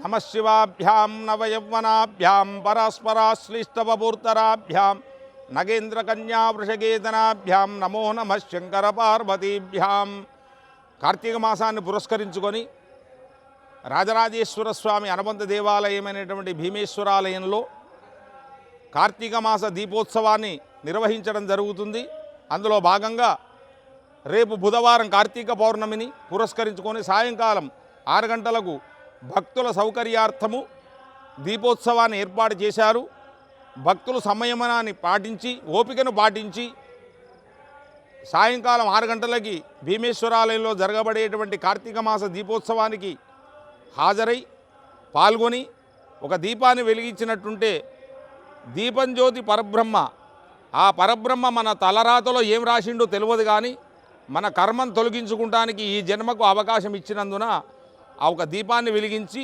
నమశివాభ్యాం నవయవ్వనాభ్యాం పరస్పరాశ్లిష్టవపూర్తరాభ్యాం నగేంద్రకన్యా వృషగేతనాభ్యాం నమో నమ శంకర పార్వతీభ్యాం. కార్తీక మాసాన్ని పురస్కరించుకొని రాజరాజేశ్వర స్వామి అనుబంధ దేవాలయమైనటువంటి భీమేశ్వరాలయంలో కార్తీక మాస దీపోత్సవాన్ని నిర్వహించడం జరుగుతుంది. అందులో భాగంగా రేపు బుధవారం కార్తీక పౌర్ణమిని పురస్కరించుకొని సాయంకాలం ఆరు గంటలకు భక్తుల సౌకర్యార్థము దీపోత్సవాన్ని ఏర్పాటు చేశారు. భక్తులు సంయమనాన్ని పాటించి ఓపికను పాటించి సాయంకాలం ఆరు గంటలకి భీమేశ్వరాలయంలో జరగబడేటువంటి కార్తీక మాస దీపోత్సవానికి హాజరై పాల్గొని ఒక దీపాన్ని వెలిగించినట్టుంటే దీపం జ్యోతి పరబ్రహ్మ. ఆ పరబ్రహ్మ మన తలరాతలో ఏం రాసిండో తెలియదు కానీ మన కర్మను తొలగించుకుంటానికి ఈ జన్మకు అవకాశం ఇచ్చినందున ఆ ఒక దీపాన్ని వెలిగించి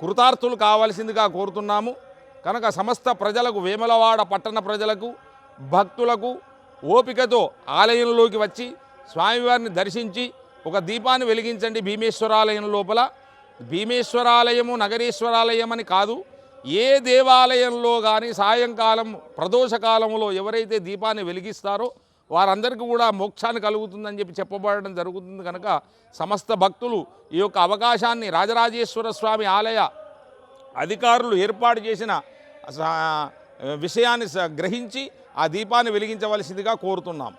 కృతార్థులు కావాల్సిందిగా కోరుతున్నాము. కనుక సమస్త ప్రజలకు వేములవాడ పట్టణ ప్రజలకు భక్తులకు ఓపికతో ఆలయంలోకి వచ్చి స్వామివారిని దర్శించి ఒక దీపాన్ని వెలిగించండి భీమేశ్వరాలయం లోపల. భీమేశ్వరాలయము నగరేశ్వరాలయం అని కాదు ఏ దేవాలయంలో కానీ సాయంకాలం ప్రదోషకాలంలో ఎవరైతే దీపాన్ని వెలిగిస్తారో వారందరికీ కూడా మోక్షాన్ని కలుగుతుందని చెప్పి చెప్పబడడం జరుగుతుంది కనుక సమస్త భక్తులు ఈ యొక్క అవకాశాన్ని రాజరాజేశ్వర స్వామి ఆలయ అధికారులు ఏర్పాటు చేసిన విషయాన్ని స- గ్రహించి ఆ దీపాన్ని వెలిగించవలసిందిగా కోరుతున్నాం.